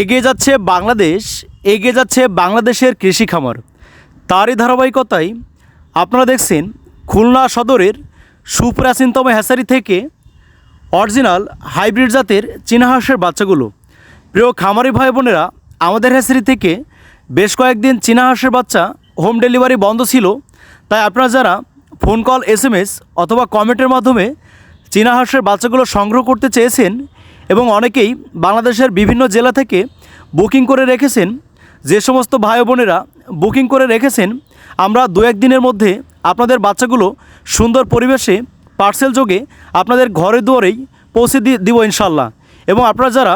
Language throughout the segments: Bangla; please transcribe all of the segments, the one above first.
এগিয়ে যাচ্ছে বাংলাদেশ, এগিয়ে যাচ্ছে বাংলাদেশের কৃষি খামার। তারই ধারাবাহিকতায় আপনারা দেখছেন খুলনা সদরের সুপ্রাচীনতম হ্যাসারি থেকে অরিজিনাল হাইব্রিড জাতের চীনা হাঁসের বাচ্চাগুলো। প্রিয় খামারি ভাই বোনেরা, আমাদের হ্যাসারি থেকে বেশ কয়েকদিন চীনা হাঁসের বাচ্চা হোম ডেলিভারি বন্ধ ছিল। তাই আপনারা যারা ফোন কল এস অথবা কমেন্টের মাধ্যমে চীনা হাঁসের বাচ্চাগুলো সংগ্রহ করতে চেয়েছেন এবং অনেকেই বাংলাদেশের বিভিন্ন জেলা থেকে বুকিং করে রেখেছেন। যে সমস্ত ভাই বোনেরা বুকিং করে রেখেছেন, আমরা দু এক দিনের মধ্যে আপনাদের বাচ্চাগুলো সুন্দর পরিবেশে পার্সেল যোগে আপনাদের ঘরে দুয়ারেই পৌঁছে দি দিব ইনশাল্লাহ। এবং আপনারা যারা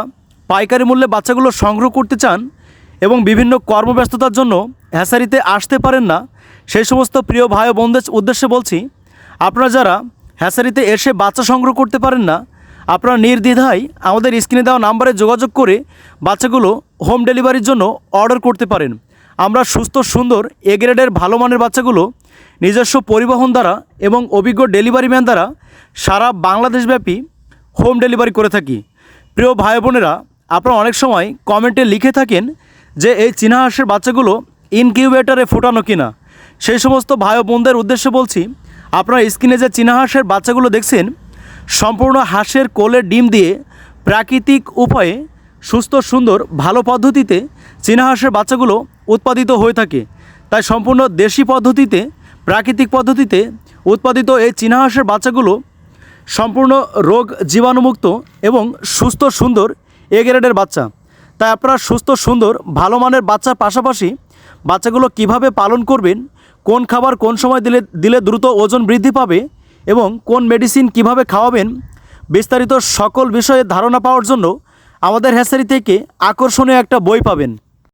পাইকারি মূল্যে বাচ্চাগুলো সংগ্রহ করতে চান এবং বিভিন্ন কর্মব্যস্ততার জন্য হ্যাসারিতে আসতে পারেন না, সেই সমস্ত প্রিয় ভাই বোনদের উদ্দেশ্যে বলছি, আপনারা যারা হ্যাসারিতে এসে বাচ্চা সংগ্রহ করতে পারেন না আপনারা নির্দ্বিধায় আমাদের স্ক্রিনে দেওয়া নাম্বারে যোগাযোগ করে বাচ্চাগুলো হোম ডেলিভারির জন্য অর্ডার করতে পারেন। আমরা সুস্থ, সুন্দর, এ গ্রেডের ভালো মানের বাচ্চাগুলো নিজস্ব পরিবহন দ্বারা এবং অভিজ্ঞ ডেলিভারি ম্যান দ্বারা সারা বাংলাদেশব্যাপী হোম ডেলিভারি করে থাকি। প্রিয় ভাই বোনেরা, আপনারা অনেক সময় কমেন্টে লিখে থাকেন যে এই চীনা হাঁসের বাচ্চাগুলো ইনকিউবেটারে ফোটানো কিনা। সেই সমস্ত ভাই বোনদের উদ্দেশ্যে বলছি, আপনারা স্ক্রিনে যে চীনা হাঁসের বাচ্চাগুলো দেখছেন সম্পূর্ণ হাঁসের কোলে ডিম দিয়ে প্রাকৃতিক উপায়ে সুস্থ, সুন্দর, ভালো পদ্ধতিতে চীনা হাঁসের বাচ্চাগুলো উৎপাদিত হয়ে থাকে। তাই সম্পূর্ণ দেশি পদ্ধতিতে, প্রাকৃতিক পদ্ধতিতে উৎপাদিত এই চীনা হাঁসের বাচ্চাগুলো সম্পূর্ণ রোগ জীবাণুমুক্ত এবং সুস্থ, সুন্দর, এ গ্রেডের বাচ্চা। তাই আপনারা সুস্থ, সুন্দর, ভালো মানের বাচ্চার পাশাপাশি বাচ্চাগুলো কীভাবে পালন করবেন, কোন খাবার কোন সময় দিলে দিলে দ্রুত ওজন বৃদ্ধি পাবে এবং কোন মেডিসিন কীভাবে খাওয়াবেন বিস্তারিত সকল বিষয়ে ধারণা পাওয়ার জন্য আমাদের হ্যাসারি থেকে আকর্ষণীয় একটা বই পাবেন।